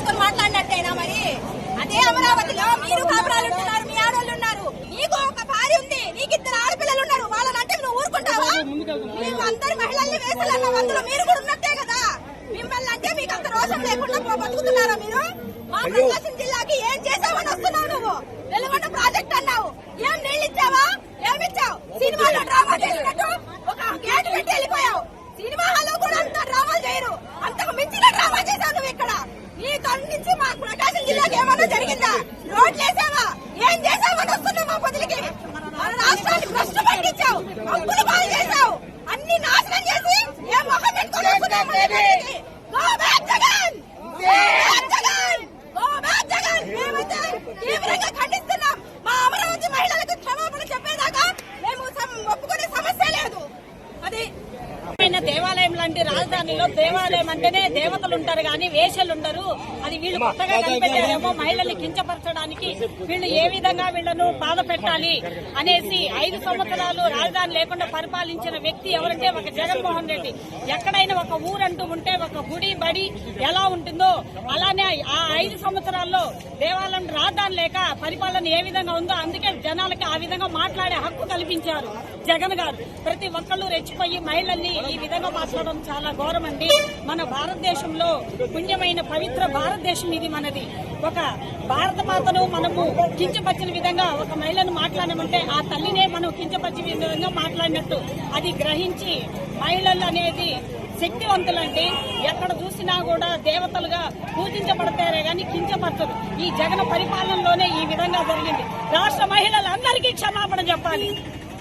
చేసుకొని మాట్లాడినట్టేనా మరి? అదే అమరావతిలో మీరు కాపురాలు ఉంటున్నారు మీ ఆడవాళ్ళు ఉన్నారు. నీకు ఒక భార్య ఉంది నీకు ఇద్దరు ఆడపిల్లలు ఉన్నారు. వాళ్ళని అంటే నువ్వు ఊరుకుంటావా? మేము అందరు మహిళల్ని వేసాలన్నాం అందులో మీరు కూడా ఉన్నట్టే కదా. మిమ్మల్ని అంటే మీకు అంత రోషం లేకుండా బతుకుతున్నారా మీరు? మా ప్రకాశం జిల్లాకి ఏం చేసావని వస్తున్నావు నువ్వు? వెలుగొండ ప్రాజెక్ట్ అన్నావు. ఏం నీళ్ళు ఇచ్చావా? ఏమి ఇచ్చావు సినిమాలో జిల్లాకి ఏమన్నా జరిగిందా? రోడ్లు వేసావా ఏం చేసావని దేవాలయం లాంటి రాజధానిలో దేవాలయం అంటేనే దేవతలు ఉంటారు కానీ వేషలు ఉండరు. అది వీళ్ళు కొత్తగా కనిపెట్టారేమో మహిళల్ని కించపరచడానికి వీళ్ళు ఏ విధంగా వీళ్ళను బాధ పెట్టాలి అనేసి ఐదు సంవత్సరాలు రాజధాని లేకుండా పరిపాలించిన వ్యక్తి ఎవరంటే ఒక జగన్మోహన్ రెడ్డి. ఎక్కడైనా ఒక ఊరంటూ ఉంటే ఒక గుడి బడి ఎలా ఉంటుందో అలానే ఆ ఐదు సంవత్సరాల్లో దేవాలయం రాజధాని లేక పరిపాలన ఏ విధంగా ఉందో అందుకే జనాలకి ఆ విధంగా మాట్లాడే హక్కు కల్పించారు జగన్ గారు. ప్రతి ఒక్కళ్ళు రెచ్చిపోయి మహిళల్ని ఈ విధంగా మాట్లాడడం చాలా ఘోరం అండి మన భారతదేశంలో పుణ్యమైన పవిత్ర భారతదేశం ఇది మనది. ఒక భారత మాతను మనము కించపరిచిన విధంగా ఒక మహిళను మాట్లాడమంటే ఆ తల్లినే మనం కించపరిచిన విధంగా మాట్లాడినట్టు. అది గ్రహించి మహిళలు అనేది శక్తివంతులండి. ఎక్కడ చూసినా కూడా దేవతలుగా పూజించబడతారే కానీ కించపరచదు ఈ జగన్ పరిపాలనలోనే ఈ విధంగా జరిగింది. రాష్ట్ర మహిళలందరికీ క్షమాపణ చెప్పాలి.